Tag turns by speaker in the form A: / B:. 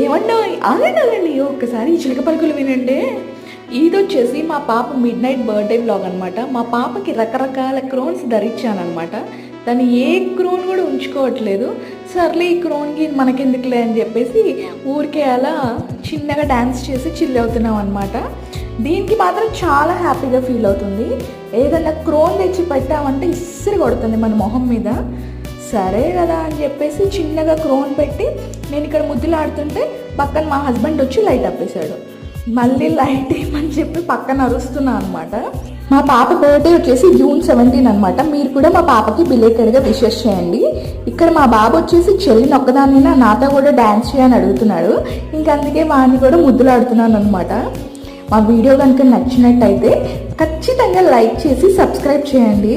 A: ఏమన్నా ఆగండి ఒక్కసారి ఈ చిలక పలుకులు వినండి. ఇది వచ్చేసి మా పాప మిడ్ నైట్ బర్త్డే బ్లాగ్ అనమాట మా పాపకి రకరకాల క్రోన్స్ ధరించానమాట తను ఏ క్రోన్ కూడా ఉంచుకోవట్లేదు. సర్లే ఈ క్రోన్కి మనకెందుకులే అని చెప్పేసి ఊరికే అలా చిన్నగా డ్యాన్స్ చేసి చిల్ అవుతున్నాం అనమాట దీనికి మాత్రం చాలా హ్యాపీగా ఫీల్ అవుతుంది. ఏదన్నా క్రోన్ తెచ్చి పెట్టామంటే ఇస్సిరి కొడుతుంది మన మొహం మీద. సరే కదా అని చెప్పేసి చిన్నగా క్రోన్ పెట్టి నేను ఇక్కడ ముద్దులు ఆడుతుంటే పక్కన మా హస్బెండ్ వచ్చి లైట్ అప్పేశాడు మళ్ళీ లైట్ ఏమని చెప్పి పక్కన అరుస్తున్నా అనమాట మా పాప బర్త్డే వచ్చేసి జూన్ సెవెంటీన్ అనమాట మీరు కూడా మా పాపకి బిలేటెడ్గా విషెస్ చేయండి. ఇక్కడ మా బాబు వచ్చేసి చెల్లిని ఒక్కదానైనా నాతో కూడా డ్యాన్స్ చేయని అడుగుతున్నాడు. ఇంకా అందుకే వాడిని కూడా ముద్దులు ఆడుతున్నాను అనమాట మా వీడియో కనుక నచ్చినట్టయితే ఖచ్చితంగా లైక్ చేసి సబ్స్క్రైబ్ చేయండి.